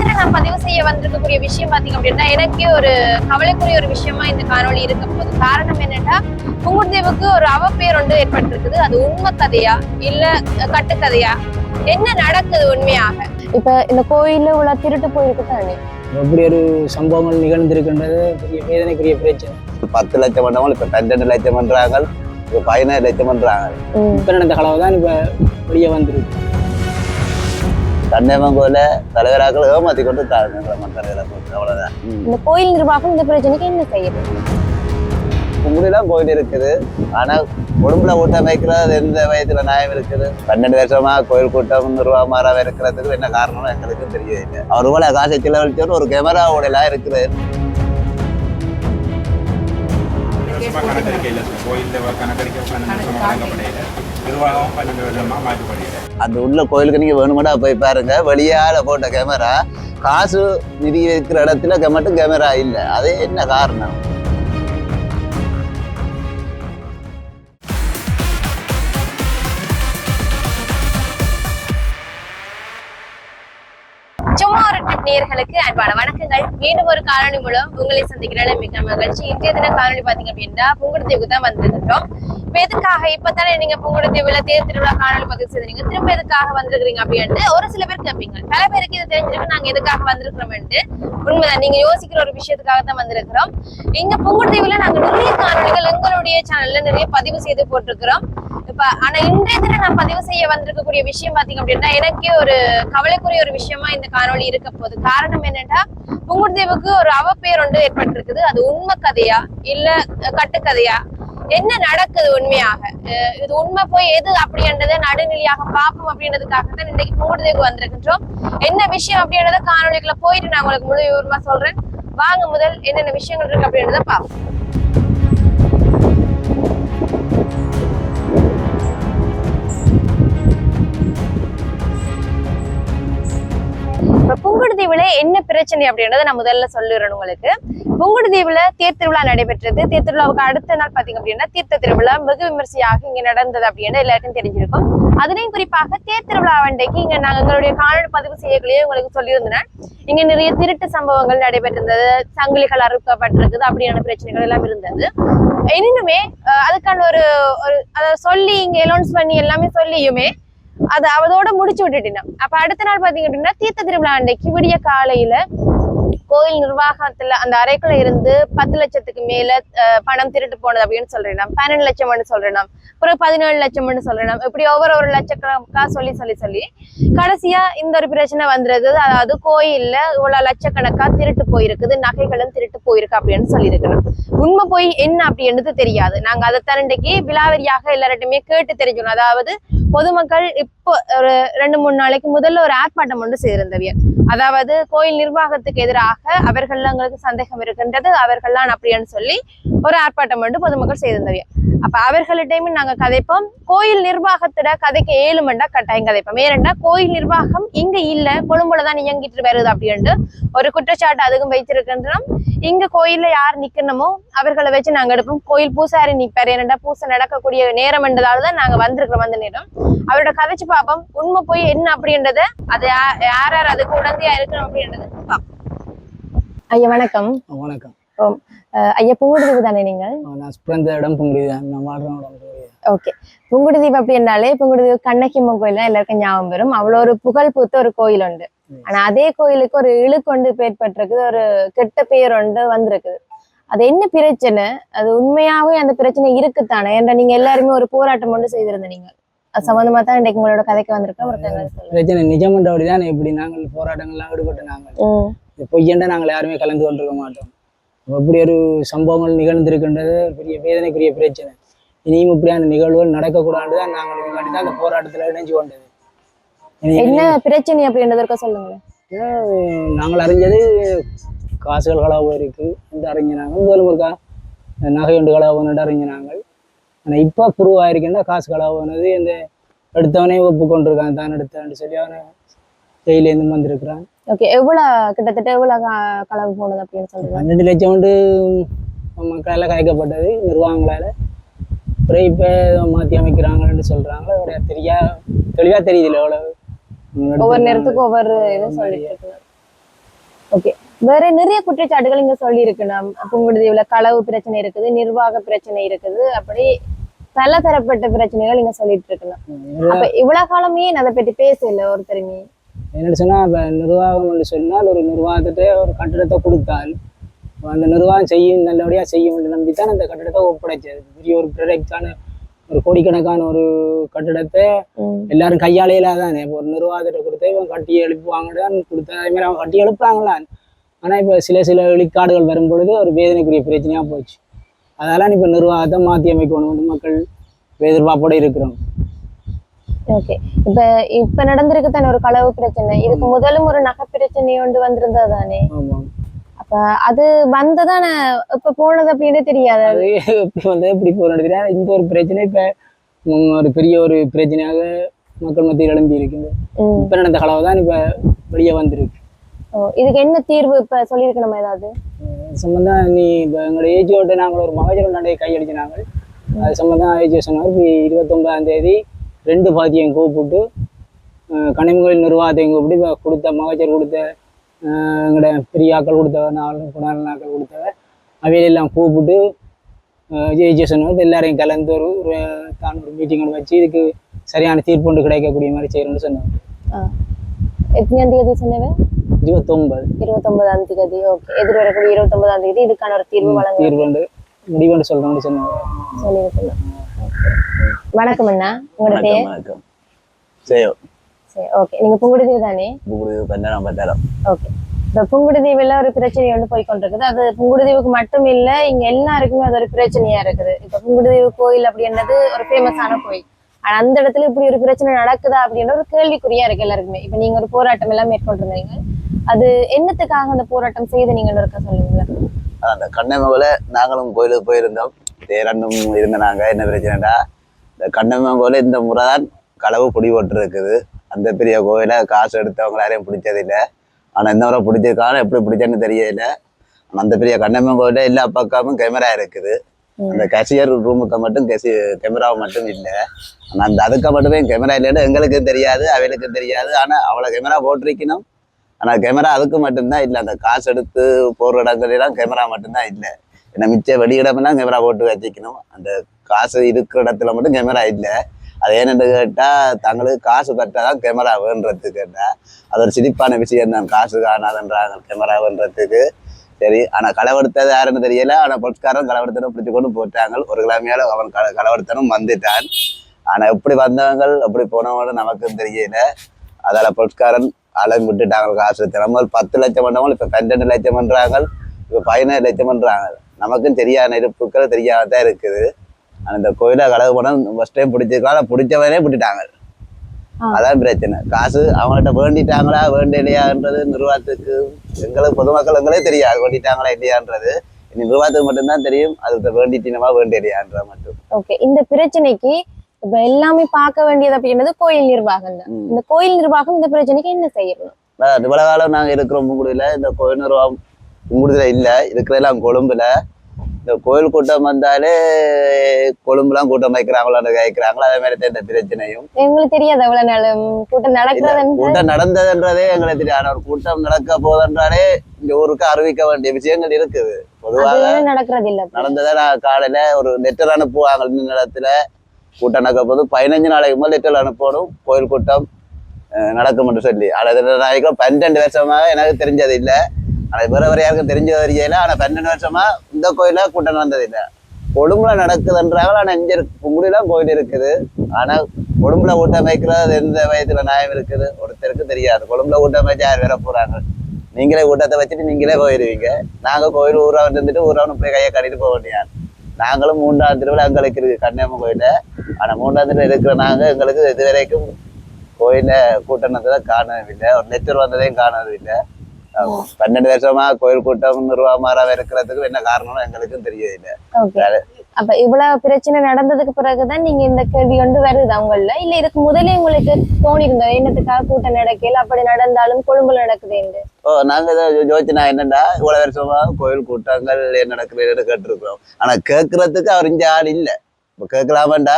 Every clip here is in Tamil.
தினம் நான் பதிவு செய்ய வந்திருக்கக்கூடிய விஷயம் பாத்தீங்க அப்படின்னா எனக்கே ஒரு கவலைக்குரிய ஒரு விஷயமா இந்த காணொளி இருக்க போகுது காரணம் என்னன்னா புங்குடுதீவுக்கு ஒரு அவப்பேர் ஒன்று ஏற்பட்டிருக்குது. அது உண்மை கதையா இல்ல கட்டுக்கதையா? என்ன நடக்குது உண்மையாக? இப்ப இந்த கோயில்ல உள்ள திருட்டு போயிருக்கு தானே? அப்படி ஒரு சம்பவங்கள் நிகழ்ந்திருக்கின்றது பெரிய வேதனைக்குரிய பிரச்சனை. பத்து லட்சம் பண்ணவங்க இப்ப பன்னெண்டு லட்சம் பண்றாங்க இப்ப பதினேழு லட்சம் பண்றாங்க இப்ப நடந்த கலவை தான் இப்ப வெளியே வந்திருக்கு. கண்ணேமன் கோயில தலைவராக்கள் ஏமாத்தி கொண்டு மந்திர போட்டு அவ்வளவுதான். இந்த கோயில் நிர்வாகம் இந்த பிரச்சனைக்கு என்ன செய்யுது கும்பிடிலாம் கோயில் இருக்குது. ஆனா உடம்புல கூட்டம் வைக்கிறது எந்த வயதுல நியாயம் இருக்குது? பன்னெண்டு வருஷமா கோயில் கூட்டம் நிர்வாகமாக இருக்கிறதுக்கு என்ன காரணம் எங்களுக்கு தெரியவில்லை அவர் போல காசை செலவழிச்சோன்னு ஒரு கேமரா ஓடலாம் இருக்குது வருஷமா கணக்கெடுக்கையில் கோயிலில் கணக்கெடுக்க பன்னெண்டு வருஷமா வழங்கப்படையில நிர்வாகம் பன்னெண்டு வருஷமா மாற்றப்படையில அந்த உள்ள கோயிலுக்கு நீங்க வேணுமாடா போய் பாருங்க வெளியால போட்ட கேமரா காசு நிதி இருக்கிற இடத்துல மட்டும் கேமரா இல்லை அது என்ன காரணம் நேயர்களுக்கு அன்பான வணக்கங்கள். மீண்டும் ஒரு காணொளி மூலம் உங்களை சந்திக்கிறேன். மிக மகிழ்ச்சி. இன்றைய தின காணொளி பாத்தீங்க அப்படின்னா புங்குடுதீவுக்கு தான் வந்திருக்கிறோம். இப்ப எதுக்காக இப்பதானே நீங்க புங்குடுதீவுல தேர் திருவிழா காணொளி பதிவு செய்தீங்க திரும்ப எதுக்காக வந்திருக்கிறீங்க அப்படின்ட்டு ஒரு சில பேர் கேட்பீங்க. பல பேருக்கு இது தெரிஞ்சிருக்கு நாங்க எதுக்காக வந்திருக்கிறோம் உண்மைதான் நீங்க யோசிக்கிற ஒரு விஷயத்துக்காக தான் வந்திருக்கிறோம். இங்க புங்குடுதீவுல நாங்க நிறைய காணொளிகள் எங்களுடைய சேனல்ல நிறைய பதிவு செய்து போட்டிருக்கிறோம். ஆனா இன்றைய தினம் நான் பதிவு செய்ய வந்திருக்கக்கூடிய விஷயம் பாத்தீங்க அப்படின்னா எனக்கே ஒரு கவலைக்குரிய ஒரு விஷயமா இந்த காணொளி இருக்க போகுது. காரணம் என்னன்னா புங்குடுதேவுக்கு ஒரு அவப்பெயர் ஒன்று ஏற்பட்டிருக்குது. அது உண்மை கதையா? இல்ல கட்டுக்கதையா? என்ன நடக்குது உண்மையாக? அஹ் இது உண்மை போய் எது அப்படின்றத நடுநிலையாக பார்ப்போம் அப்படின்றதுக்காக தான் இன்னைக்கு புங்குடுதேவுக்கு வந்திருக்கின்றோம். என்ன விஷயம் அப்படின்றத காணொலிக்குள்ள போயிட்டு நான் உங்களுக்கு முழு விவரமா சொல்றேன். வாங்க முதல் என்னென்ன விஷயங்கள் இருக்கு அப்படின்றத பார்ப்போம். பிரச்சனை அப்படின்றத நான் முதல்ல சொல்லிடுறேன் உங்களுக்கு. புங்குடுதீவுல தேர் திருவிழா நடைபெற்றது. தேர் திருவிழாவுக்கு அடுத்த நாள் பாத்தீங்க அப்படின்னா தீர்த்த திருவிழா வெகு விமர்சையாக இங்க நடந்தது அப்படின்னு எல்லாருக்கும் தெரிஞ்சிருக்கும். அதுலயும் குறிப்பாக தேர் திருவிழா இங்க நாங்க எங்களுடைய காணொலி பதிவு செய்யக்குள்ளேயே உங்களுக்கு சொல்லியிருந்தேன். இங்க நிறைய திருட்டு சம்பவங்கள் நடைபெற்றிருந்தது சங்கிலிகள் அறுக்கப்பட்டிருக்குது அப்படியான பிரச்சனைகள் எல்லாம் இருந்தது. எனினுமே அஹ் அதுக்கான ஒரு ஒரு அதை சொல்லி இங்க அலௌன்ஸ் பண்ணி எல்லாமே சொல்லியுமே அது அதோட முடிச்சு விட்டுட்டேன். அப்ப அடுத்த நாள் பாத்தீங்க அப்படின்னா தீர்த்த திருவிழா அன்னைக்கு விடிய காலையில கோயில் நிர்வாகத்துல அந்த அறைக்குள்ள இருந்து பத்து லட்சத்துக்கு மேல அஹ், பணம் திருட்டு போனது அப்படின்னு சொல்றேன் பன்னெண்டு லட்சம்னு சொல்றேன் அப்புறம் பதினேழு லட்சம்னு சொல்றேன் இப்படி ஒவ்வொரு ஒரு லட்சக்கணக்கா சொல்லி சொல்லி சொல்லி கடைசியா இந்த ஒரு பிரச்சனை வந்துருது அதாவது கோயில்ல இவ்வளவு லட்சக்கணக்கா திருட்டு போயிருக்குது நகைகளும் திருட்டு போயிருக்கு அப்படின்னு சொல்லியிருக்கணும். உண்மை போய் என்ன அப்படின்றது தெரியாது. நாங்க அதை தரண்டைக்கு விலாவரியாக எல்லார்ட்டுமே கேட்டு தெரிஞ்சோம் அதாவது பொதுமக்கள் இப்போ ஒரு ரெண்டு மூணு நாளைக்கு முதல்ல ஒரு ஆர்ப்பாட்டம் ஒன்று செய்திருந்தவியல் அதாவது கோயில் நிர்வாகத்துக்கு எதிராக அவர்கள் எங்களுக்கு சந்தேகம் இருக்கின்றது அவர்கள்லாம் அப்படின்னு சொல்லி ஒரு ஆர்ப்பாட்டம் ஒன்று பொதுமக்கள் செய்திருந்தவியல் அப்ப அவர்களிட்டையுமே நாங்க கதைப்போம். கோயில் நிர்வாகத்திட கதைக்கு ஏழு மண்டா கட்டாயம் கதைப்போம். ஏனென்றா கோயில் நிர்வாகம் இங்க இல்ல கொழும்புல தான் இயங்கிட்டு வருது அப்படின்ட்டு ஒரு குற்றச்சாட்டு அதுக்கும் வைத்திருக்கின்றோம். இங்க கோயில்ல யார் நிக்கணுமோ அவர்களை வச்சு நாங்க எடுப்போம். கோயில் பூசாரி நிப்பாரு ஏனென்றா பூசை நடக்கக்கூடிய நேரம் என்றதால தான் நாங்க வந்திருக்கிறோம் அந்த நேரம். அவரோட கதைச்சு பார்ப்போம் உண்மை போய் என்ன அப்படின்றத அது யார் யார் அதுக்கு உடந்தையா இருக்கணும் அப்படின்றத பார்ப்போம் ஐயா வணக்கம். வணக்கம். ஐயா புங்குடுதீவு தானே நீங்கள்? நான் பிறந்த இடம் புங்குடிதான் நான் வாழ்ற இடம் ஓகே. புங்குடுதீவு அப்படி என்றாலே புங்குடுதீவு கண்ணகியம்மன் கோயில் தான் எல்லாருக்கும் ஞாபகம் வரும். அவ்வளோ ஒரு புகழ் பூத்த ஒரு கோயில் உண்டு. ஆனா அதே கோயிலுக்கு ஒரு இழுக்கொண்டு ஏற்பட்டிருக்குது ஒரு கெட்ட பெயர் ஒன்று வந்திருக்குது. அது என்ன பிரச்சனை? அது உண்மையாவே அந்த பிரச்சனை இருக்குத்தானே? ஏன்டா நீங்க எல்லாருமே ஒரு போராட்டம் ஒன்று செய்திருந்த நீங்க அது சம்பந்தமா தான் இன்றைக்கு உங்களோட கதைக்கு வந்திருக்கோம் ஒரு சொல்லுங்க. பிரச்சனை நிஜமண்டபடி தான் இப்படி நாங்கள் போராட்டங்கள்லாம் ஈடுபட்டு நாங்கள். பொய்யண்டா நாங்கள் யாருமே கலந்து கொண்டிருக்க மாட்டோம். அப்படி ஒரு சம்பவங்கள் நிகழ்ந்திருக்கின்றது பெரிய வேதனைக்குரிய பிரச்சனை. இனியும் இப்படியான நிகழ்வுகள் நடக்கக்கூடாது தான் நாங்கள் தான் அந்த போராட்டத்தில் இணைஞ்சு கொண்டது. என்ன பிரச்சனை அப்படின்றதற்க சொல்லுங்களேன். ஏன் நாங்கள் அறிஞ்சது காசுகள் களவு இருக்கு. என்று அறிஞ்சினாங்க முதல் ஒருக்கா நகை ஒன்று களவுன்னு அறிஞ்சினாங்க ஆனால் இப்போ ப்ரூவ் ஆயிருக்குன்னா காசு களவுனது இந்த எடுத்தவனே ஒப்புக்கொண்டிருக்கான் தான் எடுத்தான்னு சொல்லி அவனை ஜெயிலேருந்து வந்திருக்கிறான். ஓகே எவ்வளவு கிட்டத்தட்ட எவ்வளவு க- களவு போனது அப்படின்னு சொல்றீங்க? பன்னெண்டு லட்சம் வந்து மக்களால் கலைக்கப்பட்டது நிர்வாகங்களால். அப்புறம் இப்போ மாற்றி அமைக்கிறாங்கன்னு சொல்கிறாங்க அதோட தெரியா தெளிவாக தெரியுதுல்ல எவ்வளவு. ஒவ்வொரு நேரத்துக்கும் ஒவ்வொரு இது சொல்லிட்டு இருக்காங்க. ஓகே வேற நிறைய குற்றச்சாட்டுகள் இங்க சொல்லி இருக்கணும் புங்குடுதீவுல களவு பிரச்சனை இருக்குது நிர்வாக பிரச்சனை இருக்குது அப்படி பல தரப்பட்ட பிரச்சனைகள் இங்க சொல்லிட்டு இருக்கணும் அப்ப இவ்வளவு காலமே நான் அதை பற்றி பேசல ஒருத்தருமே. என்னன்னு சொன்னால் இப்போ நிர்வாகம்னு சொன்னால் ஒரு நிர்வாகத்திட்ட ஒரு கட்டிடத்தை கொடுத்தால் அந்த நிர்வாகம் செய்யும் நல்லபடியாக செய்யும் என்று நம்பி தான் அந்த கட்டிடத்தை ஒப்படைச்சது. பெரிய ஒரு ப்ராடக்டான ஒரு கோடிக்கணக்கான ஒரு கட்டிடத்தை. எல்லாரும் கையாளையில தானே இப்போ ஒரு நிர்வாகத்திட்ட கொடுத்து இவன் கட்டி எழுப்புவாங்கன்னு கொடுத்தா அதே மாதிரி அவங்க கட்டி எழுப்புறாங்களா ஆனால் இப்போ சில சில வெளிக்காடுகள் வரும் பொழுது ஒரு வேதனைக்குரிய பிரச்சனையாக போச்சு. அதெல்லாம் இப்போ நிர்வாகத்தை மாற்றி அமைக்கணும் மக்கள் எதிர்பார்ப்போட இருக்கிறோம். ஓகே இப்ப இப்ப நடந்திருக்கு ஒரு களவு பிரச்சனை. இதுக்கு முதலும் ஒரு நகை பிரச்சனை ஒன்று வந்திருந்தது தானே? அப்ப அது வந்ததானே இப்ப போனது அப்படின்னு தெரியாது. அது எப்படி வந்து எப்படி போகிறது தெரியாது. இந்த ஒரு பிரச்சனை இப்போ ஒரு பெரிய ஒரு பிரச்சனையாக மக்கள் மத்தியில் எழும்பி இருக்குது. இப்போ நடந்த கலவை தான் இப்போ வெளியே வந்திருக்கு. இதுக்கு என்ன தீர்வு இப்ப சொல்லியிருக்கணும் ஏதாவது? சம்பந்தம் நீ இப்போ எங்களோட ஏஜியோட நாங்கள் ஒரு மகஜர் நடையை கையளிச்சினாங்க அது சம்பந்தம் ஏஜி சொன்னார் இருபத்தொன்பதாம் தேதி ரெண்டு பாத்தியம் கூப்பிட்டு அஹ், கனிமங்கோயில் நிர்வாகத்தையும் கூப்பிட்டு இப்போ கொடுத்த மகஜர் கொடுத்த எங்களோட பெரிய ஆக்கள் கொடுத்தவ நாலு குணால் நாட்கள் கொடுத்தவ அவையெல்லாம் கூப்பிட்டு ஜெயிச்சு சொன்னவர் எல்லாரையும் கலந்து ஒரு ஒரு தான் ஒரு மீட்டிங் ஒன்று வச்சு இதுக்கு சரியான தீர்ப்பு ஒன்று கிடைக்கக்கூடிய மாதிரி செய்யணும்னு சொன்னாங்க. எத்தனாம் தேதி சொன்னவன் இருபத்தொன்பது. இருபத்தொன்பதாம் தேதி ஓகே எதிர்வரக்கூடிய இருபத்தொன்பதாம் தேதி இதுக்கான ஒரு தீர்வு வழங்க தீர்வு ஒன்று முடிவுன்னு சொல்கிறோம்னு சொன்னாங்க. சொல்லியிருக்கணும். வணக்கம் அண்ணா. உங்களோட பேர்? வணக்கம். செய்யும் சரி ஓகே நீங்க புங்குடுதீவு தானே? புகுடு பன்னெண்டாம் பத்தாயிரம் ஓகே இப்ப புங்குடுதீவுல ஒரு பிரச்சனை வந்து போய் கொண்டிருக்குது அது புங்குடுதீவுக்கு மட்டும் இல்ல இங்க எல்லாருக்குமே அது ஒரு பிரச்சனையா இருக்குது. இப்ப புங்குடுதீவு கோயில் அப்படின்றது ஒரு ஃபேமஸான கோயில். ஆனா அந்த இடத்துல இப்படி ஒரு பிரச்சனை நடக்குதா அப்படின்ற ஒரு கேள்விக்குறியா இருக்கு எல்லாருக்குமே. இப்ப நீங்க ஒரு போராட்டம் எல்லாம் மேற்கொண்டிருந்தீங்க. அது என்னத்துக்காக அந்த போராட்டம் செய்து நீங்கள் இருக்க சொல்லுங்களேன். அந்த கண்ணமங்கல நாங்களும் கோயிலுக்கு போயிருந்தோம். தேரண்டும் இருந்த நாங்க என்ன பிரச்சனைடா? இந்த கண்ணமங்கல இந்த முறை தான் களவு பிடி போட்டுருக்குது அந்த பெரிய கோயிலை காசு எடுத்தவங்க யாரையும் பிடிச்சதில்லை. ஆனால் இந்த முறை பிடிச்சிருக்காங்க எப்படி பிடிச்சேன்னு தெரியல. ஆனால் அந்த பெரிய கண்ணம்மன் கோயில எல்லா பக்கமும் கேமரா இருக்குது. அந்த கசியர் ரூமுக்கு மட்டும் கசி கேமரா மட்டும் இல்லை. ஆனால் அந்த அதுக்கு மட்டுமே கேமரா இல்லைன்னு எங்களுக்கும் தெரியாது அவளுக்கும் தெரியாது. ஆனால் அவ்வளோ கேமரா போட்டிருக்கணும். ஆனால் கேமரா அதுக்கு மட்டும்தான் இல்லை. அந்த காசு எடுத்து போகிற இடங்களெல்லாம் கேமரா மட்டும்தான் இல்லை. ஏன்னா மிச்ச வெளியிடமெல்லாம் கேமரா போட்டு வச்சுக்கணும். அந்த காசு இருக்கிற இடத்துல மட்டும் கேமரா இல்லை. அது ஏன்னு கேட்டால் தங்களுக்கு காசு கட்டால் தான் கேமரா வேண்டது கேட்டால் அது ஒரு சிரிப்பான விஷயம் தான். காசு காணாதுன்றாங்க கேமரா வேண்டதுக்கு சரி ஆனால் களவெடுத்தது யாருன்னு தெரியல. ஆனால் பொட்காரன் களவெடுத்தனும் பிடிச்சி கொண்டு போட்டாங்க ஒரு கிழமையால அவன் கல களவெடுத்தனும் வந்துட்டான். ஆனால் எப்படி வந்தவங்க எப்படி போனவங்களும் நமக்கும் தெரியல. அதால் பொட்காரன் ஆளுங்க விட்டுட்டாங்க காசு நம்ம பத்து லட்சம் பண்ணவங்க இப்போ பன்னெண்டு லட்சம் பண்றாங்க இப்போ பதினேழு லட்சம் பண்றாங்க. நமக்கும் தெரியாத இருப்புக்கள் தெரியாம தான் இருக்குது இந்த கோயிலை களவு பணம் ஃபர்ஸ்ட் டைம் பிடிச்சிருக்காங்க பிடிச்சவனே விட்டுட்டாங்க. அதான் பிரச்சனை. காசு அவங்கள்ட்ட வேண்டிட்டாங்களா வேண்டலையான்றது நிர்வாகத்துக்கு எங்களுக்கு பொதுமக்கள் எங்களே தெரியாது வேண்டிட்டாங்களா இல்லையான்றது. இனி நிர்வாகத்துக்கு மட்டும்தான் தெரியும் அது வேண்டிட்டினமா வேண்டலையான்ற மட்டும். ஓகே இந்த பிரச்சனைக்கு இப்ப எல்லாமே பார்க்க வேண்டியது அப்படின்றது கோயில் நிர்வாகம் தான். இந்த கோயில் நிர்வாகம் இந்த பிரச்சனைக்கு என்ன செய்யணும்? இவ்வளவு காலம் நாங்க இருக்கிறோம் புங்குடியில இந்த கோயில் நிர்வாகம் புங்குடுல இல்ல. இருக்கிறதெல்லாம் கொழும்புல. இந்த கோயில் கூட்டம் வந்தாலே கொழும்புலாம் கூட்டம் வைக்கிறாங்களான்னு கேட்கிறாங்களா அதே மாதிரி தான் இந்த பிரச்சனையும். எங்களுக்கு தெரியாது அவ்வளவு நாள் ம், கூட்டம் இல்ல, நடக்கிறதுன்னு கூட்டம் நடந்ததுன்றதே எங்களுக்கு தெரியாது. ஆனா ஒரு கூட்டம் நடக்க போகுதுன்றாலே இந்த ஊருக்கு அறிவிக்க வேண்டிய விஷயங்கள் இருக்குது. பொதுவாக நடக்கிறது இல்ல. நடந்ததை நான் காலையில ஒரு லெட்டர் அனுப்புவாங்க இந்த இடத்துல கூட்டம் நடக்க போது பதினஞ்சு நாளைக்கு முதல் லெட்டர் அனுப்பணும். கோயில் கூட்டம் நடக்கும் என்று சொல்லி. அல்லது நாளைக்கும் பன்னெண்டு வருஷமாக எனக்கு தெரிஞ்சது இல்லை. ஆனால் வேறு வேற யாருக்கும் தெரிஞ்சது தெரியல ஆனால் பன்னெண்டு வருஷமாக இந்த கோயிலில் கூட்டம் நடந்தது இல்லை கொழும்புல நடக்குதுன்றாங்க. ஆனால் இங்க குங்குடிலாம் கோயில் இருக்குது. ஆனால் கொழும்புல கூட்டம் எந்த வயதில் நியாயம் இருக்குது? ஒருத்தருக்கு தெரியாது. கொழும்புல கூட்டம் யார் வேற போகிறாங்க நீங்களே கூட்டத்தை வச்சுட்டு நீங்களே போயிடுவீங்க நாங்கள் கோயில் ஊராக இருந்துட்டு ஊராக போய் கையை கட்டிட்டு போக வேண்டியான் நாங்களும் மூன்றாம் திருவிழா எங்களுக்கு இருக்கு. கன்னியாகுமரி கோயில ஆனா மூன்றாம் திருவிழா இருக்கிற நாங்க எங்களுக்கு இது வரைக்கும் கோயில கூட்டணத்தை காணவில்லை. ஒரு லெட்டர் வந்ததையும் காணவில்லை. பன்னெண்டு வருஷமா கோயில் கூட்டம் நிர்வாகமாராக இருக்கிறதுக்கு என்ன காரணம்னு எங்களுக்கும் தெரியவில்லை. அப்ப இவ்வளவு பிரச்சனை நடந்ததுக்கு பிறகுதான் நீங்க இந்த கேள்வி கொண்டு வருது அவங்கள இல்ல இதுக்கு முதலே உங்களுக்கு தோணி இருந்தோ என்னத்துக்காக கூட்டம் நடக்கல? அப்படி நடந்தாலும் கொழும்புல நடக்குது ஓ நாங்க இதை யோசிச்சுனா என்னடா இவ்வளவு வருஷமா கோயில் கூட்டங்கள் என்ன நடக்குதுன்னு கேட்டிருக்கிறோம். ஆனா கேட்கறதுக்கு அவர் இங்க ஆள் இல்லை. இப்போ கேட்கலாமாண்டா?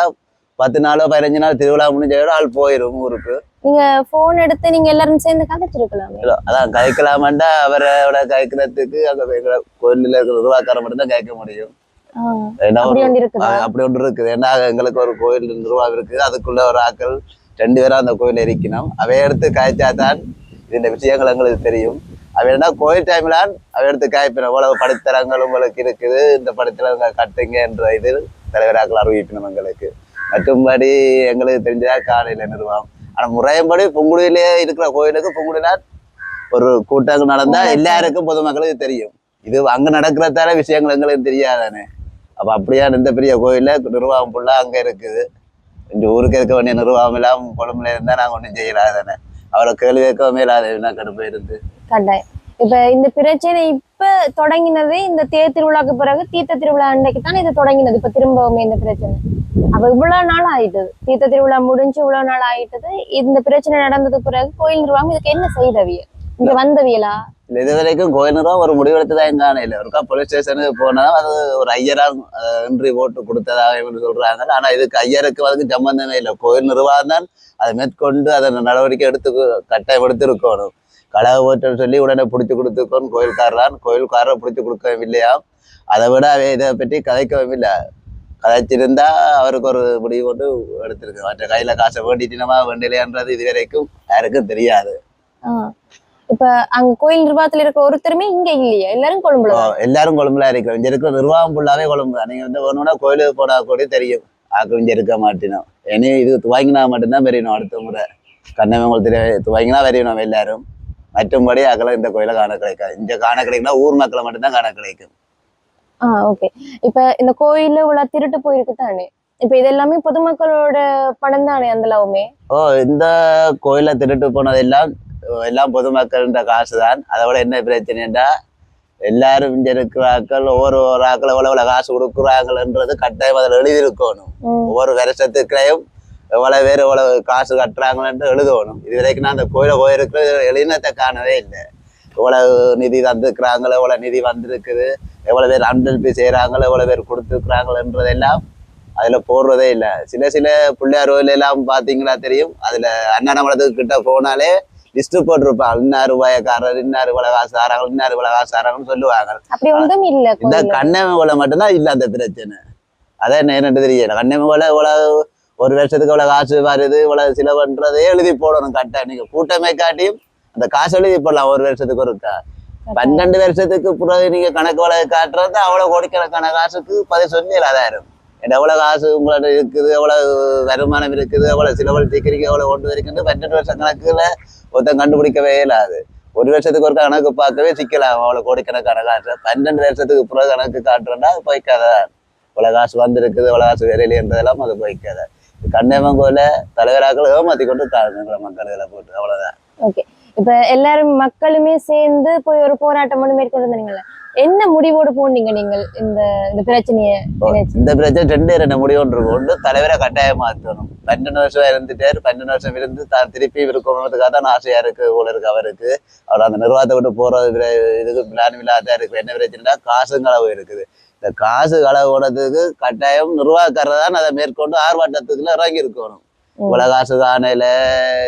பத்து நாளோ பதினஞ்சு நாள் திருவிழா முடிஞ்ச ஆள் போயிடும் ஊருக்கு. நீங்க போன் எடுத்து நீங்க எல்லாரும் சேர்ந்து கதைச்சிருக்கலாமே. இல்ல, அதான் கதைக்கலாமாண்டா? அவரோட கதைக்கிறதுக்கு அங்க கோயிலில் இருக்கிற நிர்வாகக்காரன் மட்டும்தான் கேட்க முடியும். அப்படி ஒன்று இருக்குதா. ஏன்னா எங்களுக்கு ஒரு கோயில் நிர்வாகம் இருக்குது அதுக்குள்ள ஒரு ஆக்கள் ரெண்டு பேரும் அந்த கோயில் இருக்கணும் அவை எடுத்து காய்ச்சா தான் இந்த விஷயங்கள் எங்களுக்கு தெரியும். அவ என்ன கோயில் டைம்ல அவ எடுத்து காய்ப்பின இவ்வளவு படித்தரங்கள் உங்களுக்கு இருக்குது இந்த படித்தரங்க கட்டுங்க என்ற இது தலைவராக்கள் அறிவிப்பினம் எங்களுக்கு. மற்றும்படி எங்களுக்கு தெரிஞ்சதா காலையில நிர்வாகம் ஆனா முறையம்படி பொங்குடியிலே இருக்கிற கோயிலுக்கு பொங்குடினா ஒரு கூட்டம் நடந்தா எல்லாருக்கும் பொதுமக்களுக்கு தெரியும். இது அங்க நடக்கிறதால விஷயங்கள் எங்களுக்கு தெரியாதானே. அப்ப அப்படியா இந்த பெரிய கோயில்ல நிர்வாகம் ஃபுல்லா அங்க இருக்குது. இந்த ஊருக்கு இருக்க வேண்டிய நிர்வாகம் எல்லாம் கொழும்புல இருந்தா நாங்க ஒண்ணும் செய்யலாதானே. அவரை கேள்வி கேட்கவும் இல்லாத என்ன கடுப்பு இருந்து? கட்டாயம். இப்ப இந்த பிரச்சனை இப்ப தொடங்கினது இந்த தேர் திருவிழாக்கு பிறகு தீர்த்த திருவிழா அன்னைக்கு தான் இது தொடங்கினது. இப்ப திரும்பவுமே இந்த பிரச்சனை. அப்ப இவ்வளவு நாள் ஆயிட்டது. தீர்த்த திருவிழா முடிஞ்சு இவ்வளவு நாள் ஆயிட்டது. இந்த பிரச்சனை நடந்ததுக்கு பிறகு கோயில் நிர்வாகம் இதுக்கு என்ன செய்தவிய இங்க வந்தவியலா? இல்ல இது வரைக்கும் கோயில் நிர்வாகம் ஒரு முடிவெடுத்து தான் எங்க இல்லை ஒருக்கா போலீஸ் ஸ்டேஷனுக்கு போனா அது ஒரு ஐயரா என்ட்ரி போட்டு கொடுத்ததாக இவங்க சொல்றாங்க. ஆனா இதுக்கு ஐயருக்கு அதுக்கு சம்பந்தமே இல்லை. கோயில் நிர்வாகம் தான் அதை மேற்கொண்டு அதை நடவடிக்கை எடுத்து கட்டாயம் எடுத்திருக்கணும் போட்டுன்னு சொல்லி உடனே பிடிச்சி கொடுத்துக்கோன்னு கோயில்காரரான் கோயில்காரரை பிடிச்சி கொடுக்கவும் இல்லையா? அதை விட இதை பற்றி கதைக்கவும் இல்லை. கதைச்சிருந்தா அவருக்கு ஒரு முடிவு கொண்டு எடுத்திருக்கு மற்ற கையில காசை வேண்டிட்டினமா வேண்டிலையான்றது இது வரைக்கும் யாருக்கும் தெரியாது. இப்ப அங்க கோயில் நிர்வாகத்துல இருக்கிற ஒருத்தருமே இங்க இல்லையா. எல்லாரும் கொழும்புல எல்லாரும் கொழும்புல இருக்கிறோம் இங்க இருக்கிற நிர்வாகம் ஃபுல்லாவே கொழும்பு நீங்க வந்து ஒண்ணுனா கோயிலுக்கு போனா கூட தெரியும். ஆக்கு இங்க இருக்க மாட்டினோம். இனி இது துவங்கினா மட்டும்தான் தெரியணும் அடுத்த முறை. கண்ணமங்கலத்துல துவங்கினா வரையணும் எல்லாரும். மற்றும்படி அகல இந்த கோயிலை காண கிடைக்காது. இங்க காண கிடைக்குன்னா ஊர் மக்களை மட்டும்தான் காண கிடைக்கும். ஆஹ் ஓகே இப்ப இந்த கோயில்ல உள்ள திருட்டு போயிருக்கு தானே? இப்ப இது எல்லாமே பொதுமக்களோட பணம் தானே அந்த லவமே ஓ இந்த கோயிலை திருட்டு போனதெல்லாம் அஹ் எல்லாம் பொதுமக்கள்ன்ற காசு தான் அதை விட என்ன பிரச்சனைண்டா எல்லாரும் இங்க இருக்கிற ஆக்கள் ஒவ்வொரு ஒரு ஆக்கள் எவ்வளவு காசு கொடுக்குறாங்கன்றது கட்டாயம் அதில் எழுதியிருக்கணும். ஒவ்வொரு வருஷத்துக்குலையும் எவ்வளவு பேர் எவ்வளவு காசு கட்டுறாங்கன்னு எழுதணும். இது வரைக்கும் நான் அந்த கோயிலை போயிருக்கிற எழுதினத்தை காணவே இல்லை. எவ்வளவு நிதி தந்துக்கிறாங்களோ எவ்வளவு நிதி வந்திருக்குது எவ்வளவு பேர் அன்பளிப்பு செய்கிறாங்களோ எவ்வளவு பேர் கொடுத்துருக்குறாங்களன்றதெல்லாம் அதுல போடுறதே இல்லை. சில சில பிள்ளையார் எல்லாம் பாத்தீங்களா தெரியும் அதுல அண்ணாமலத்துக்கு கிட்ட போனாலே லிஸ்ட் போட்டிருப்பாங்க. இன்னார் ரூபாயக்காரர் இன்னார் ஆறாங்க இன்னார் இவ்வளவு காசு ஆறாங்கன்னு சொல்லுவாங்க. அப்படி ஒன்றும் இல்ல இந்த கோயில்ல. கண்ணமை கோலை மட்டும்தான் இல்ல அந்த பிரச்சனை. அதான் என்ன என்னன்னு தெரியல. கண்ணமை கோலை இவ்வளவு ஒரு வருஷத்துக்கு இவ்வளவு காசு வருது இவ்வளவு செலவுன்றதே எழுதி போடணும் கரெக்டா. நீங்க கூட்டமே காட்டியும் அந்த காசு எழுதி போடலாம். ஒரு வருஷத்துக்கு ஒருக்கா. பன்னெண்டு வருஷத்துக்கு பிறகு நீங்க கணக்கு வழக்கு காட்டுறது அவ்வளவு கோடிக்கணக்கான காசுக்கு பதில் சொல்லி அதாயிரம் என்ன எவ்வளவு காசு உங்களோட இருக்குது எவ்வளவு வருமானம் இருக்குது எவ்வளவு செலவழித்திருக்கிறீங்க எவ்வளவு கொண்டு வரீங்கன்னு பன்னெண்டு வருஷம் கணக்குல ஒருத்தன் கண்டுபிடிக்கவே இல்லாது ஒரு வருஷத்துக்கு ஒரு கணக்கு பார்க்கவே சிக்கலாம் அவ்வளவு கோடிக்கணக்கான காட்டுற. பன்னெண்டு வருஷத்துக்கு பிறகு கணக்கு காட்டுறோம்னா அது போய்க்காத இவ்வளவு காசு வந்திருக்குது இவ்வளோ காசு வேலையிலன்றதெல்லாம் அது போய்க்காத. கண்ணேமன் கோயில தலைவராக்கள் ஏமாத்தி கொண்டு காணுங்கிற மக்கள் போட்டு. அவ்வளவுதான். ஓகே இப்ப எல்லாரும் மக்களுமே சேர்ந்து போய் ஒரு போராட்டம் ஒண்ணு மேற்கொண்டு வந்தீங்கல்ல? என்ன முடிவோடு போனீங்க நீங்கள் இந்த இந்த பிரச்சனைய? இந்த பிரச்சனை ரெண்டு ரெண்டு முடிவு ஒன்று இருக்கு. ஒன்று தலைவரை கட்டாயம் மாற்றணும் பன்னெண்டு வருஷம் இருந்துட்டாரு பன்னெண்டு வருஷம் இருந்து தான் திருப்பி இருக்கணுன்றதுக்காக தான் ஆசையா இருக்கு போல இருக்கு அவருக்கு. அவர் அந்த நிர்வாகத்தை விட்டு போறது இதுக்கு பிளான் இல்லாத இருக்கு. என்ன பிரச்சனைனா காசு களவு இருக்குது. இந்த காசு களவு கட்டாயம் நிர்வாகக்காரர் தான் அதை மேற்கொண்டு ஆர்ப்பாட்டத்துக்குள்ள இறங்கி இருக்கணும் ம். இவ்வளவு காசு காணையில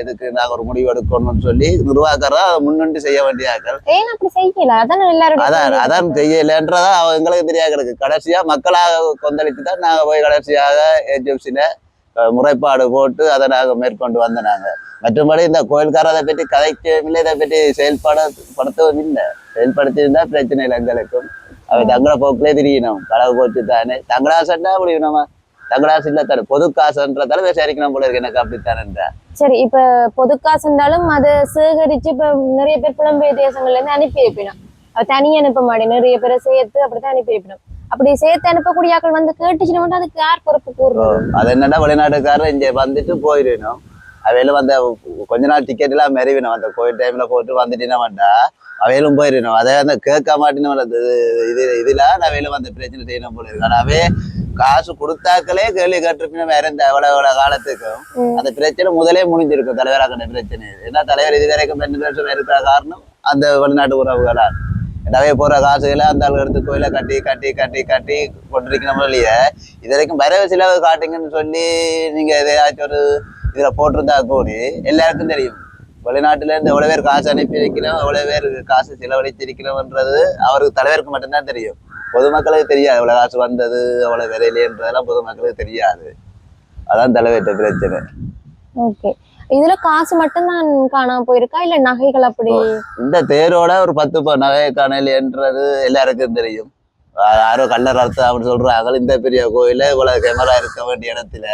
இதுக்கு நாங்க ஒரு முடிவு எடுக்கணும்னு சொல்லி நிர்வாகக்காரர் அதை செய்ய வேண்டிய ஆக்கள். அதான் அதான் செய்யலன்றதா அவ எங்களுக்கு தெரியாது கிடக்கு கடைசியா மக்களாக கொந்தளித்து தான் நாங்க போய் கடைசியாக ஏஜென்சில முறைப்பாடு போட்டு அதை நாங்க மேற்கொண்டு வந்த நாங்க மற்றபடி இந்த கோயில்காரர் அதை பற்றி இல்லை இதை பற்றி செயல்பட படுத்தவும் இல்லை. செயல்படுத்தியிருந்தா பிரச்சனை இல்லை எங்களுக்கும். அவை தங்கள போக்கிலே தெரியணும் களவு போட்டு தானே தங்களாசன்னா அப்படி நம்ம தங்களாசு இல்லை தானே பொது காசுன்றதால விசாரிக்கணும் போல இருக்கு. எனக்கு அப்படித்தானேன்றா சரி இப்ப பொது காசு இருந்தாலும் அதை சேகரிச்சு இப்ப நிறைய பேர் புலம்பெயர் தேசங்கள்ல இருந்து அனுப்பி வைப்பினோம். அது தனியா அனுப்ப மாட்டேன். நிறைய பேரை சேர்த்து அப்படித்தான் அனுப்பி வைப்பினோம். அப்படி சேர்த்து அனுப்பக்கூடிய ஆட்கள் வந்து கேட்டுச்சுன்னா மட்டும் அதுக்கு யார் பொறுப்பு கூறுறது? அது என்னன்னா வெளிநாட்டுக்காரர் இங்க வந்துட்டு போயிடணும். அவையிலும் அந்த கொஞ்ச நாள் டிக்கெட் எல்லாம் மெறிவினோம் அந்த கோயில் டைம்ல போட்டு வந்துட்டீங்கன்னா வேண்டா. அவையிலும் போயிடணும் அதை வந்து கேட்க மாட்டேன்னு இது இதுல அவையிலும் அந்த பிரச்சனை செய்யணும் போல இருக்கு. அவே காசு கொடுத்தாக்களே கேள்வி கேட்டிருப்பீங்க வேற இந்த எவ்வளவு எவ்வளவு காலத்துக்கும். அந்த பிரச்சனை முதலே முடிஞ்சிருக்கும். தலைவராக பிரச்சனை. ஏன்னா தலைவர் இது வரைக்கும் ரெண்டு வருஷம் இருக்கிற காரணம்? அந்த வெளிநாட்டு உறவுகளா? எனவே போற காசுகளை அந்த ஆள் எடுத்து கோயில கட்டி கட்டி கட்டி கட்டி கொண்டிருக்கணும் இல்லையே? இது வரைக்கும் வரவு செலவு காட்டுங்கன்னு சொல்லி நீங்க எதையாச்சும் ஒரு இதுல போட்டிருந்தா கூடி எல்லாருக்கும் தெரியும். வெளிநாட்டுல இருந்து எவ்வளவு பேர் காசு அனுப்பி வைக்கிறோம் எவ்வளவு பேர் காசு செலவழிச்சிருக்கிறோம்ன்றது அவருக்கு தலைவருக்கு மட்டும்தான் தெரியும். பொதுமக்களுக்கு தெரியாது. எவ்வளவு காசு வந்தது எவ்வளவு விலையிலேன்றதெல்லாம் பொதுமக்களுக்கு தெரியாது. அதான் தலைவர்கிட்ட பிரச்சனை. ஓகே. இதுல காசு மட்டும்தான் காணாம போயிருக்கா? இல்ல நகைகள் அப்படி? இந்த தேரோட ஒரு பத்து நகை காணலைன்றது எல்லாருக்கும் தெரியும். யாரோ கல்லர் அர்த்தம் அப்படி சொல்றாங்க. இந்த பெரிய கோயில இவ்வளவு கேமரா இருக்க வேண்டிய இடத்துல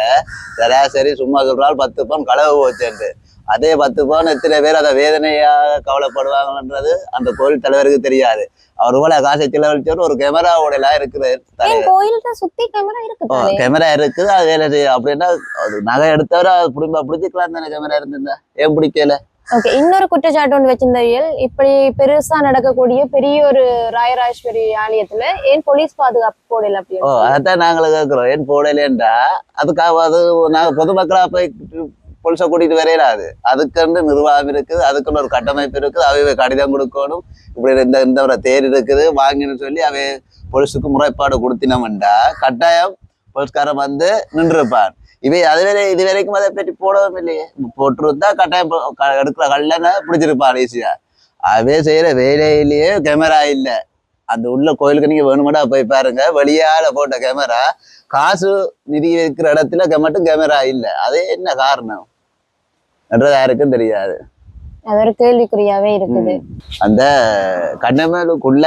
சராசரி சும்மா சொல்றால் பத்து பவுன் களவு போச்சுன்ட்டு. அதே பத்து பவுன் எத்தனை பேர் அதை வேதனையா கவலைப்படுவாங்கன்றது அந்த கோயில் தலைவருக்கு தெரியாது. அவர் இவ்வளவு காசை செலவழிச்சவர் ஒரு கேமராவோட எல்லாம் சுத்தி கேமரா இருக்குது அது வேலை செய்யும். அப்படின்னா அது நகை எடுத்தவரை அது பிடிம்ப பிடிச்சிக்கலாம் தானே கேமரா இருந்திருந்தா? ஏன் பிடிக்கல? ஓகே இன்னொரு குற்றச்சாட்டு ஒன்று வச்சிருந்தீர்கள். இப்படி பெருசா நடக்கக்கூடிய பெரிய ஒரு ராயராஜேஸ்வரி ஆலயத்துல ஏன் போலீஸ் பாதுகாப்பு போடல ஓ அதான் நாங்களும் கேட்குறோம் ஏன் போடலன்றா அதுக்காக அது நாங்கள் பொதுமக்களா போய் பொலிசை கூட்டிட்டு வரையலாது அதுக்குன்னு நிர்வாகம் இருக்குது அதுக்குன்னு ஒரு கட்டமைப்பு இருக்குது அவை கடிதம் கொடுக்கணும். இப்படி இந்த இந்த ஒரு தேர் இருக்குது வாங்கின்னு சொல்லி அவை பொலிஸுக்கு முறைப்பாடு கொடுத்தினோம்டா கட்டாயம் போலீஸ்காரன் வந்து நின்றுப்பான் இவை அதுவரை இது வரைக்கும் அதை பற்றி போடவும் இல்லையே போட்டிருந்தா கட்டாயம் எடுக்கிற கல்லனை பிடிச்சிருப்பான் ஈஸியா அவே செய்யற வேலையிலேயே கேமரா இல்லை அந்த உள்ள கோயிலுக்கு நீங்க வேணுமாடா போய் பாருங்க வெளியால போட்ட கேமரா காசு நிதி வைக்கிற இடத்துல மட்டும் கேமரா இல்ல அது என்ன காரணம் என்றது யாருக்கும் தெரியாது அது ஒரு கேள்விக்குறியாவே இருக்குது அந்த கண்ணமேலுக்குள்ள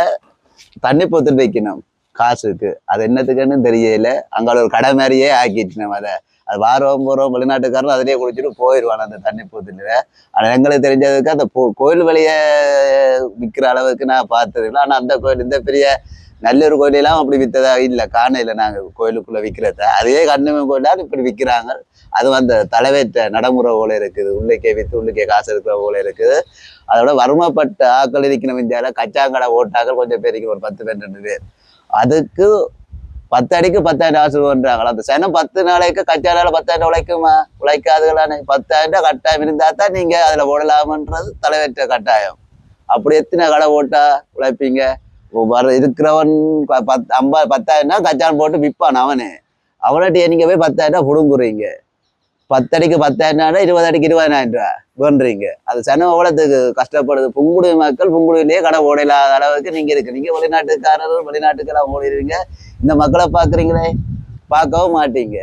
தண்ணி போத்துட்டு வைக்கணும் காசுக்கு அது என்னத்துக்குன்னு தெரியல அங்க ஒரு கடை மாதிரியே ஆக்கிட்டு நம்ம அதை அது வாரம் போகிறோம் வெளிநாட்டுக்காரன் அதிலேயே குடிச்சிட்டு போயிடுவான் அந்த தண்ணி போத்துல ஆனால் எங்களுக்கு தெரிஞ்சதுக்கு அந்த போ- கோயில் வெளியே விற்கிற அளவுக்கு நான் பார்த்ததில்லை ஆனால் அந்த கோயில் இந்த பெரிய நல்லொரு கோயிலெல்லாம் அப்படி விற்றதா இல்லை. காணையில் நாங்கள் கோயிலுக்குள்ளே விற்கிறத அதே கண்ணமே கோயிலால் இப்படி விற்கிறாங்க அது அந்த தலைவேற்ற நடைமுறை போல இருக்குது. உள்ளே விற்று உள்ளே காசு இருக்கிற போல இருக்குது. அதோட வறுமைப்பட்ட ஆக்கள் இருக்கிற இந்தியாவில கச்சாங்கடை ஓட்டாக்கள் கொஞ்சம் பேருக்கு ஒரு பத்து பேர் ரெண்டு பேர். அதுக்கு பத்து அடிக்கு பத்தாயிரம் காசு அந்த சனம் பத்து நாளைக்கு கச்சாடால பத்தாயிரம் உழைக்குமா? உழைக்காதுகளான பத்தாயிரம் கட்டாயம் இருந்தா தான் நீங்க அதுல ஓடலாமன்றது தலைவேற்ற கட்டாயம். அப்படி எத்தனை கடை ஓட்டா உழைப்பீங்க? வர இருக்கிறவன் ப- பத் ஐம்பா பத்தாயிரம்னா கச்சான் போட்டு விற்பான் அவனே. அவன்கிட்ட நீங்க போய் பத்தாயிரம் புடுங்குறீங்க. பத்தடிக்கு பத்தாயிரம் இருபது அடிக்கு இருபதாயிரம் ரூபா வேண்டுறீங்க அது சனம் எவ்வளோத்துக்கு கஷ்டப்படுது. புங்குடு மக்கள் புங்குடுவிலேயே கடை ஓடையில்லாத அளவுக்கு நீங்க இருக்கு. நீங்க வெளிநாட்டுக்காரர் வெளிநாட்டுக்கெல்லாம் ஓடிடுவீங்க. இந்த மக்களை பாக்குறீங்களே பார்க்கவும் மாட்டீங்க.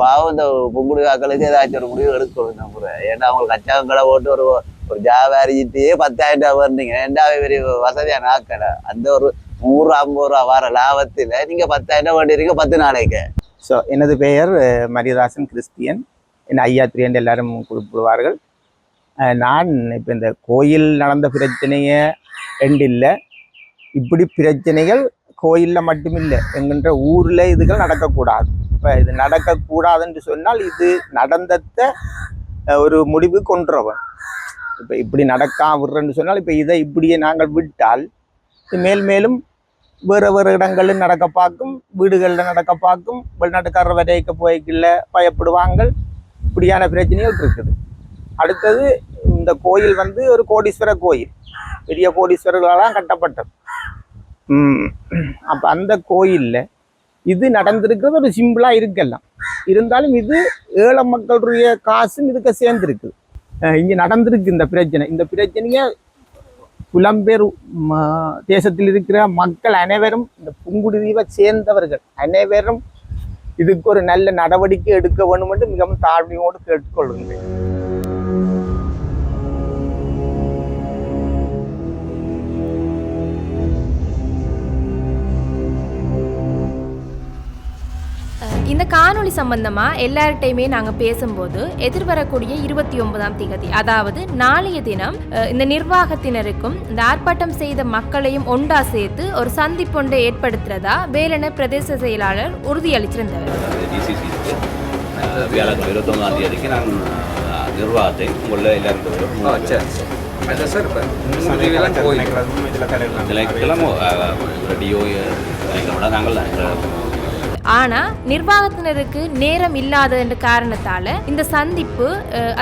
பாவம் இந்த புங்குடு மக்களுக்கு ஏதாச்சும் ஒரு முடிவு எடுக்கணும் நம்ம ஏன்னா அவங்களுக்கு கச்சாங்க கடை ஓட்டு ஒரு ஒரு ஜாவாரிக்கிட்டே பத்தாயிரம் ரூபா வருந்தீங்க ரெண்டாவது பெரிய வசதியான ஆக்கடை அந்த ஒரு நூறு ஐம்பது ரூபா வர லாபத்தில் நீங்கள் பத்தாயிரம் ரூபா வேண்டியிருக்கீங்க பத்து நாளைக்கு. ஸோ எனது பெயர்? மரியதாசன் கிறிஸ்டியன். என் ஐயாத்திரி என்று எல்லாரும் குறிப்பிடுவார்கள் நான் இப்போ இந்த கோயில் நடந்த பிரச்சனையை ரெண்டு இல்லை இப்படி பிரச்சனைகள் கோயிலில் மட்டுமில்லை என்கின்ற ஊரில் இதுகள் நடக்கக்கூடாது. இப்போ இது நடக்கக்கூடாதுன்னு சொன்னால் இது நடந்தத ஒரு முடிவு கொன்றவன். இப்போ இப்படி நடக்காம விடுறேன்னு சொன்னால் இப்போ இதை இப்படியே நாங்கள் விட்டால் மேல் மேலும் வேறு வேறு இடங்களில் நடக்க பார்க்கும் வீடுகளில் நடக்க பார்க்கும் வெளிநாட்டுக்காரர் வரைக்க போய்க்கல பயப்படுவாங்க இப்படியான பிரச்சனைகள் இருக்குது. அடுத்தது இந்த கோயில் வந்து ஒரு கோடீஸ்வர கோயில். பெரிய கோடீஸ்வரர்களால் கட்டப்பட்டது. அப்போ அந்த கோயிலில் இது நடந்திருக்கிறது ஒரு சிம்பிளாக இருக்கலாம். இருந்தாலும் இது ஏழை மக்களுடைய காசும் இதுக்கு சேர்ந்துருக்கு இங்கே நடந்திருக்கு இந்த பிரச்சனை. இந்த பிரச்சனையை புலம்பெயர் தேசத்தில் இருக்கிற மக்கள் அனைவரும் இந்த புங்குடுதீவை சேர்ந்தவர்கள் அனைவரும் இதுக்கு ஒரு நல்ல நடவடிக்கை எடுக்க வேண்டும் என்று மிகவும் தாழ்மையோடு கேட்டுக்கொள்கின்றேன். இந்த காணொளி சம்பந்தமா எல்லார்கிட்டையுமே நாங்க பேசும்போது எதிர்வரக்கூடிய இருபத்தி ஒன்பதாம் திகதி அதாவது நாளைய தினம் இந்த நிர்வாகத்தினருக்கும் இந்த ஆர்ப்பாட்டம் செய்த மக்களையும் ஒண்டா சேர்த்து ஒரு சந்திப்பொன்றை ஏற்படுத்துறதா வேலன பிரதேச செயலாளர் வியாழக்கிழமை தேதிக்கு நான் அஹ், நிர்வாகத்தை உங்களில் ரேடியோ நாங்கள் ஆனா நிர்வாகத்தினருக்கு நேரம் இல்லாத என்ற காரணத்தால இந்த சந்திப்பு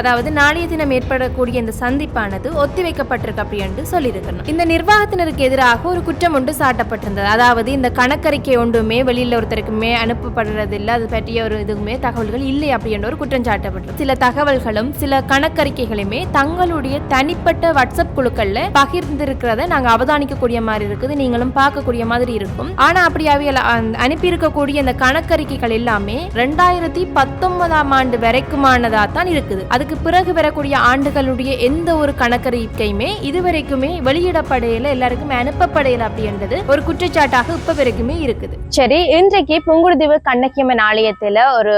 அதாவது நாளைய தினம் ஏற்படக்கூடிய இந்த சந்திப்பானது ஒத்திவைக்கப்பட்டிருக்கு அப்படி என்று சொல்லியிருக்கணும். இந்த நிர்வாகத்தினருக்கு எதிராக ஒரு குற்றம் ஒன்று சாட்டப்பட்டிருந்தது. அதாவது இந்த கணக்கறிக்கை ஒன்றுமே வெளியில் ஒருத்தருக்குமே அனுப்பப்படுறது இல்லை அது பற்றிய ஒரு இதுவுமே தகவல்கள் இல்லை அப்படின்ற ஒரு குற்றம் சாட்டப்பட்டது சில தகவல்களும் சில கணக்கறிக்கைகளுமே தங்களுடைய தனிப்பட்ட வாட்ஸ்அப் குழுக்கள்ல பகிர்ந்திருக்கிறத நாங்க அவதானிக்கக்கூடிய மாதிரி இருக்குது. நீங்களும் பார்க்கக்கூடிய மாதிரி இருக்கும். ஆனா அப்படி அவைகள் அனுப்பியிருக்கக்கூடிய அந்த கணக்கறிக்கைகள் எல்லாமே ரெண்டாயிரத்தி பத்தொன்பதாம் ஆண்டு வரைக்குமானதா தான் இருக்குது. அதுக்கு பிறகு வரக்கூடிய ஆண்டுகளுடைய எந்த ஒரு கணக்கறிக்கையுமே இதுவரைக்குமே வெளியிடப்படையில எல்லாருக்குமே அனுப்பப்படையில அப்படின்றது ஒரு குற்றச்சாட்டாக இப்ப வரைக்குமே இருக்குது. சரி இன்றைக்கு புங்குடுதீவு கண்ணகியம்மன் ஆலயத்துல ஒரு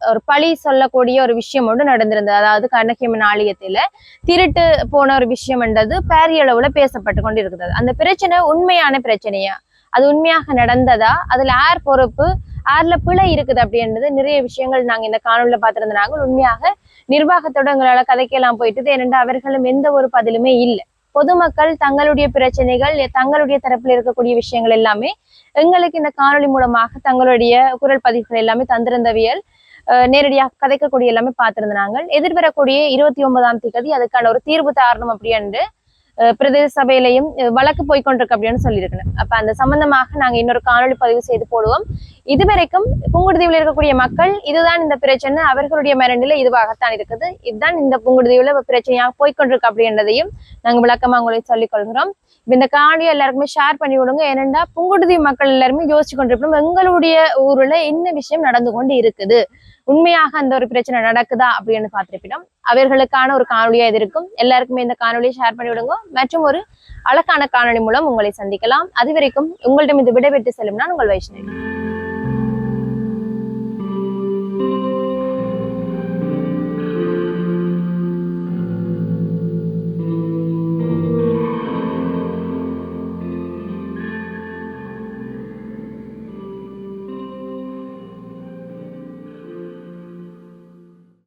ஒரு பழி சொல்லக்கூடிய ஒரு விஷயம் ஒன்று நடந்திருந்தது. அதாவது கண்ணகியம்மன் ஆலயத்துல திருட்டு போன ஒரு விஷயம்ன்றது பேரிய அளவுல பேசப்பட்டு கொண்டு இருக்குது அந்த பிரச்சனை உண்மையான பிரச்சனையா? அது உண்மையாக நடந்ததா? அதுல யார் பொறுப்பு யார்ல பிழை இருக்குது அப்படின்றது நிறைய விஷயங்கள் நாங்க இந்த காணொலியில பார்த்திருந்தாங்க உண்மையாக நிர்வாகத்தோட எங்களால கதைக்கெல்லாம் போயிட்டு ஏனென்றால் அவர்களும் எந்த ஒரு பதிலுமே இல்லை. பொதுமக்கள் தங்களுடைய பிரச்சனைகள் தங்களுடைய தரப்புல இருக்கக்கூடிய விஷயங்கள் எல்லாமே எங்களுக்கு இந்த காணொளி மூலமாக தங்களுடைய குரல் பதிவுகள் எல்லாமே தந்திருந்தவியல் நேரடியாக கதைக்கக்கூடிய எல்லாமே பார்த்திருந்தாங்க எதிர்வரக்கூடிய இருபத்தி ஒன்பதாம் தேதி அதுக்கான ஒரு தீர்வு தாரணம் அப்படி என்று பிரதேச சபையிலையும் வழக்கு போய்க்கொண்டிருக்கு அப்படின்னு சொல்லியிருக்கணும் அப்ப அந்த சம்பந்தமாக நாங்க இன்னொரு காணொளி பதிவு செய்து போடுவோம். இதுவரைக்கும் புங்குடுதீவில் இருக்கக்கூடிய மக்கள் இதுதான் இந்த பிரச்சனை அவர்களுடைய மரண்டில இதுவாகத்தான் இருக்குது. இதுதான் இந்த புங்குடுதீவுல பிரச்சனையாக போய்கொண்டிருக்கு அப்படின்றதையும் நாங்க விளக்கமா உங்களுக்கு சொல்லிக் கொள்கிறோம். இந்த காணொலியை எல்லாருக்குமே ஷேர் பண்ணி விடுங்க. ஏனென்றா புங்குடுதீவு மக்கள் எல்லாருமே யோசிச்சு கொண்டிருப்போம் எங்களுடைய ஊர்ல என்ன விஷயம் நடந்து கொண்டு இருக்குது. உண்மையாக அந்த ஒரு பிரச்சனை நடக்குதா அப்படின்னு பார்த்துருப்பிடும். அவர்களுக்கான ஒரு காணொலியா இது இருக்கும். எல்லாருக்குமே இந்த காணொலியை ஷேர் பண்ணி விடுங்க. மற்றும் ஒரு அழகான காணொளி மூலம் உங்களை சந்திக்கலாம். அது வரைக்கும் உங்களிடம் இது விடைபெற்று செல்லும் நான் உங்கள் வைஷ்ணவி.